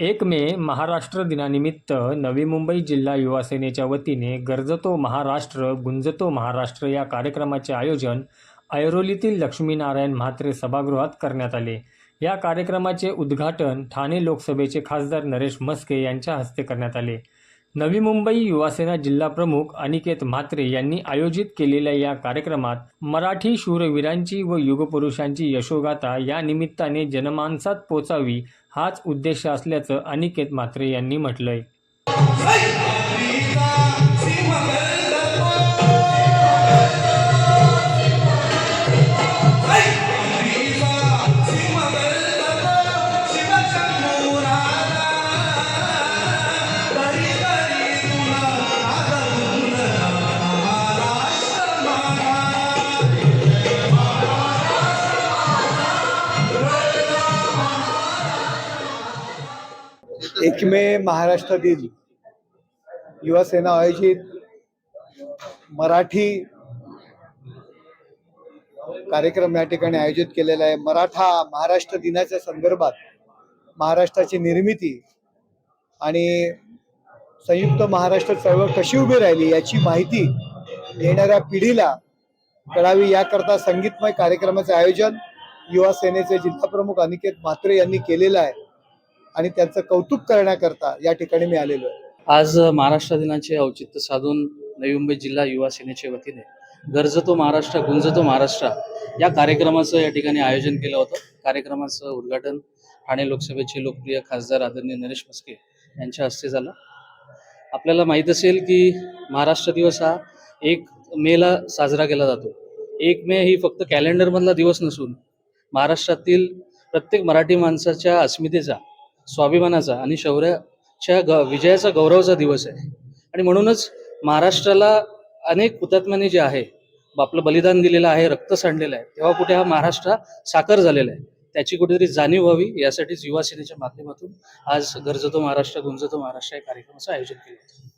एक मे महाराष्ट्र दिनानिमित्त नवी मुंबई जिल्हा युवा सेनेच्या वतीने गरजतो महाराष्ट्र गुंजतो महाराष्ट्र या कार्यक्रमाचे आयोजन ऐरोलीतील लक्ष्मीनारायण म्हात्रे सभागृहात करण्यात आले. या कार्यक्रमाचे उद्घाटन ठाणे लोकसभेचे खासदार नरेश मस्के यांच्या हस्ते करण्यात आले. नवी मुंबई युवासेना जिल्हाप्रमुख अनिकेत म्हात्रे यांनी आयोजित केलेल्या या कार्यक्रमात मराठी शूरवीरांची व युगपुरुषांची यशोगाथा या निमित्ताने जनमानसात पोचावी हाच उद्देश असल्याचं अनिकेत म्हात्रे यांनी म्हटलंय. एक मे महाराष्ट्र दिन. युवा सेना आयोजित मराठी कार्यक्रम या ठिकाणी आयोजित केलेला आहे. मराठा महाराष्ट्र दिनाच्या संदर्भात महाराष्ट्राची निर्मिती आणि संयुक्त महाराष्ट्र चळवळ कशी उभी राहिली याची माहिती येणाऱ्या पिढीला कळावी. याकरता संगीतमय कार्यक्रमाचे आयोजन युवा सेनेचे जिल्हाप्रमुख अनिकेत म्हात्रे यांनी केलेलं आहे. आणि त्यांचं कौतुक करण्याकरता या ठिकाणी मी आलेलो आहे. आज महाराष्ट्र दिनाचे औचित्य साधून नवी मुंबई जिल्हा युवा सेनेच्या वतीने गरजतो महाराष्ट्र गुंजतो महाराष्ट्र या कार्यक्रमाचं या ठिकाणी आयोजन केलं होतं. कार्यक्रमाचं उद्घाटन ठाणे लोकसभेचे लोकप्रिय खासदार आदरणीय नरेश मस्के यांच्या हस्ते झालं. आपल्याला माहीत असेल की महाराष्ट्र दिवस हा एक मेला साजरा केला जातो. एक मे ही फक्त कॅलेंडरमधला दिवस नसून महाराष्ट्रातील प्रत्येक मराठी माणसाच्या अस्मितेचा स्वाभिमानाचा आणि शौर्याच्या ग विजयाचा गौरवाचा दिवस आहे. आणि म्हणूनच महाराष्ट्राला अनेक हुतात्म्यांनी जे आहे आपलं बलिदान दिलेलं आहे रक्त सांडलेलं आहे तेव्हा कुठे हा महाराष्ट्र साकार झालेला आहे त्याची कुठेतरी जाणीव व्हावी यासाठीच युवा सेनेच्या माध्यमातून आज गरजतो महाराष्ट्र गुंजतो महाराष्ट्र या कार्यक्रमाचं आयोजन केलं